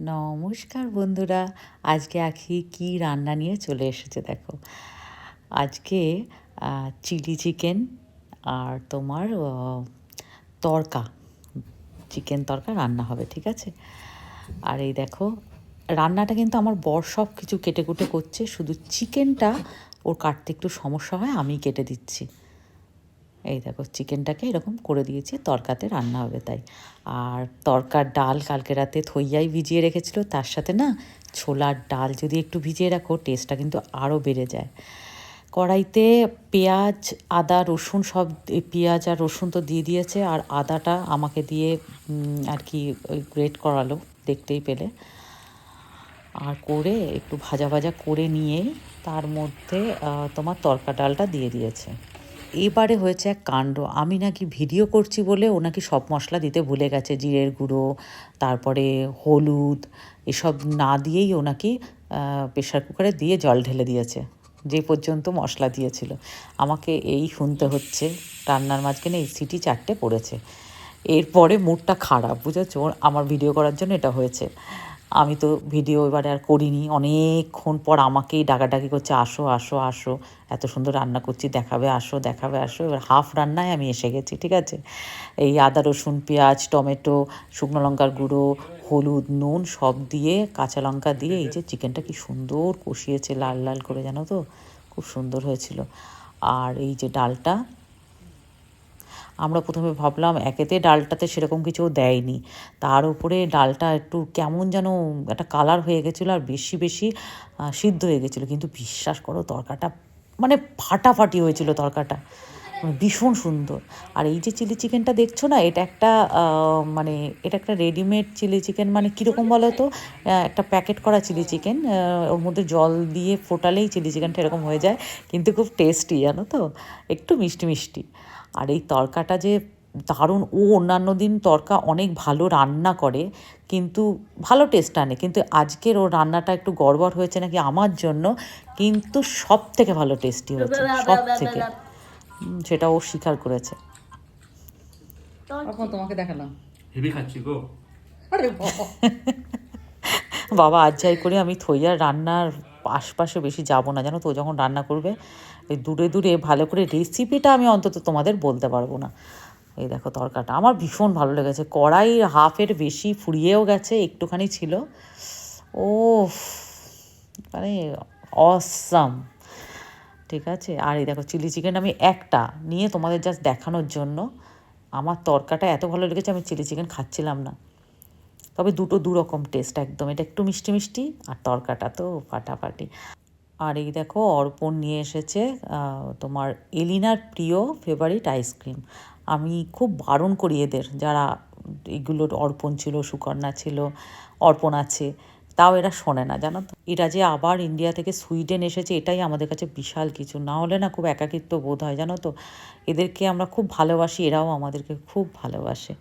নমস্কার বন্ধুরা, আজকে আখি কি রান্না নিয়ে চলে এসেছে দেখো। আজকে চিলি চিকেন আর তোমার তরকা, চিকেন তরকা রান্না হবে, ঠিক আছে? আর এই দেখো, রান্নাটা কিন্তু আমার বর সব কিছু কেটে কুটে করছে, শুধু চিকেনটা ওর কাটতে একটু সমস্যা হয়, আমি কেটে দিচ্ছি। এই দেখো, চিকেনটাকে এরকম করে দিয়েছি, তরকাতে রান্না হবে তাই। আর তরকার ডাল কালকে রাতে থইয়াই ভিজিয়ে রেখেছিল, তার সাথে না ছোলার ডাল যদি একটু ভিজিয়ে রাখো টেস্টটা কিন্তু আরও বেড়ে যায়। কড়াইতে পেঁয়াজ, আদা, রসুন সব পেঁয়াজ আর রসুন তো দিয়ে দিয়েছে, আর আদাটা আমাকে দিয়ে আর কি ওই গ্রেট করালো দেখতেই পেলে। আর করে একটু ভাজা ভাজা করে নিয়ে তার মধ্যে তোমার তরকা ডালটা দিয়ে দিয়েছে। এবারে হয়েছে এক কাণ্ড। আমি নাকি ভিডিও করছি বলে ও নাকি সব মশলা দিতে ভুলে গেছে। জিরের গুঁড়ো, তারপরে হলুদ, এসব না দিয়েই ও নাকি প্রেশার কুকারে দিয়ে জল ঢেলে দিয়েছে। যে পর্যন্ত মশলা দিয়েছিল। আমাকে এই শুনতে হচ্ছে। রান্নার মাঝখানে এই সিটি চারটে পড়েছে। এরপরে মুডটা খারাপ, বুঝেছ? আমার ভিডিও করার জন্য এটা হয়েছে। আমি তো ভিডিও এবারে আর করিনি। অনেকক্ষণ পর আমাকেই ডাকাডাকি করছে, আসো আসো আসো, এত সুন্দর রান্না করছি, দেখাবে, আসো দেখাবে, আসো। এবার হাফ রান্নায় আমি এসে গেছি, ঠিক আছে? এই আদা, রসুন, পেঁয়াজ, টমেটো, শুকনো লঙ্কার গুঁড়ো, হলুদ, নুন সব দিয়ে, কাঁচা লঙ্কা দিয়ে এই যে চিকেনটা কি সুন্দর কষিয়েছে, লাল লাল করে, জানো তো? খুব সুন্দর হয়েছিল। আর এই যে ডালটা আমরা প্রথমে ভাবলাম একেতে ডালটাতে সেরকম কিছু দেয়নি। তার উপরে ডালটা একটু কেমন যেন একটা কালার হয়ে গেছিল আর বেশি বেশি সিদ্ধ হয়ে গেছিল। কিন্তু বিশ্বাস করো, তরকাটা মানে ফাটাফাটি হয়েছিল তরকাটা। মানে ভীষণ সুন্দর। আর এই যে চিলি চিকেনটা দেখছ না, এটা একটা মানে এটা একটা রেডিমেড চিলি চিকেন মানে কীরকম বলো তো একটা প্যাকেট করা চিলি চিকেন ওর মধ্যে জল দিয়ে ফোটালেই চিলি চিকেনটা এরকম হয়ে যায়। কিন্তু খুব টেস্টি জানো তো? একটু মিষ্টি মিষ্টি। আর এই তরকাটা যে দারুণ ও অন্যান্য দিন তরকা অনেক ভালো রান্না করে কিন্তু ভালো টেস্ট আনে। কিন্তু আজকের ওর রান্নাটা একটু গড়বড় হয়েছে নাকি আমার জন্য কিন্তু সব থেকে ভালো টেস্টি হয়েছে সব থেকে সেটা ও স্বীকার করেছে। তোমাকে দেখালাম। হেভি খাচ্ছি গো। বাবা। বাবা আজ যাই করে আমি থইয়ার রান্নার আশপাশে বেশি যাব না, জানো তো? যখন রান্না করবে, ওই দূরে দূরে ভালো করে রেসিপিটা আমি অন্তত তোমাদের বলতে পারব না। এই দেখো তরকাটা, আমার ভীষণ ভালো লেগেছে। কড়াই হাফের বেশি ফুরিয়েও গেছে, একটুখানি ছিল। ও মানে অসাম ঠিক আছে? আর এই দেখো চিলি চিকেন আমি একটা নিয়ে তোমাদের জাস্ট দেখানোর জন্য। আমার তরকাটা এত ভালো লেগেছে, আমি চিলি চিকেন খাচ্ছিলাম না। তবে দুটো দু রকম টেস্ট একদম। এটা একটু মিষ্টি মিষ্টি আর তরকাটা তো ফাটাফাটি। আর এই দেখো অর্পণ নিয়ে এসেছে তোমার এলিনার প্রিয় ফেভারিট আইসক্রিম আমি খুব বারণ করি এদের, যারা এগুলোর অর্পণ ছিল, সুকন্যা ছিল, অর্পণ আছে, তাও এরা শোনে না, জানো তো? এরা যে আবার ইন্ডিয়া থেকে সুইডেন এসেছে, এটাই আমাদের কাছে বিশাল কিছু। না হলে না খুব একাকিত্ব বোধ হয়, জানো তো? এদেরকে আমরা খুব ভালোবাসি, এরাও আমাদেরকে খুব ভালোবাসে।